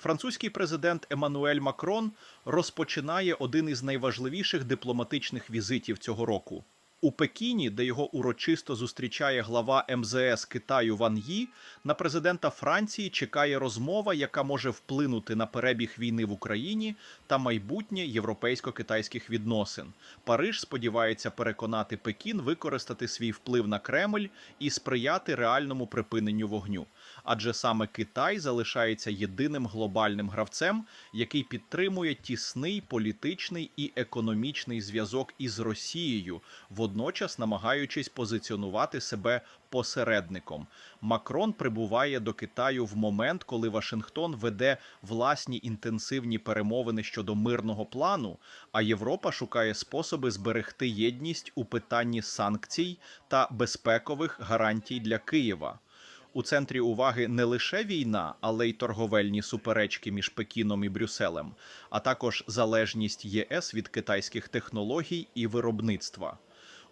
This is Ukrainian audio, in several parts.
Французький президент Еммануель Макрон розпочинає один із найважливіших дипломатичних візитів цього року. У Пекіні, де його урочисто зустрічає глава МЗС Китаю Ван Ї, на президента Франції чекає розмова, яка може вплинути на перебіг війни в Україні та майбутнє європейсько-китайських відносин. Париж сподівається переконати Пекін використати свій вплив на Кремль і сприяти реальному припиненню вогню. Адже саме Китай залишається єдиним глобальним гравцем, який підтримує тісний політичний і економічний зв'язок із Росією, водночас намагаючись позиціонувати себе посередником. Макрон прибуває до Китаю в момент, коли Вашингтон веде власні інтенсивні перемовини щодо мирного плану, а Європа шукає способи зберегти єдність у питанні санкцій та безпекових гарантій для Києва. У центрі уваги не лише війна, але й торговельні суперечки між Пекіном і Брюсселем, а також залежність ЄС від китайських технологій і виробництва.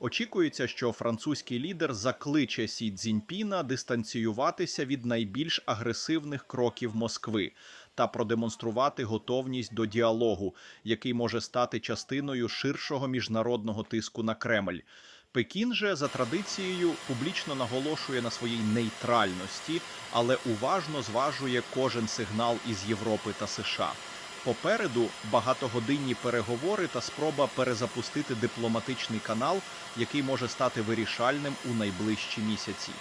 Очікується, що французький лідер закличе Сі Цзіньпіна дистанціюватися від найбільш агресивних кроків Москви та продемонструвати готовність до діалогу, який може стати частиною ширшого міжнародного тиску на Кремль. Пекін же за традицією публічно наголошує на своїй нейтральності, але уважно зважує кожен сигнал із Європи та США. Попереду багатогодинні переговори та спроба перезапустити дипломатичний канал, який може стати вирішальним у найближчі місяці.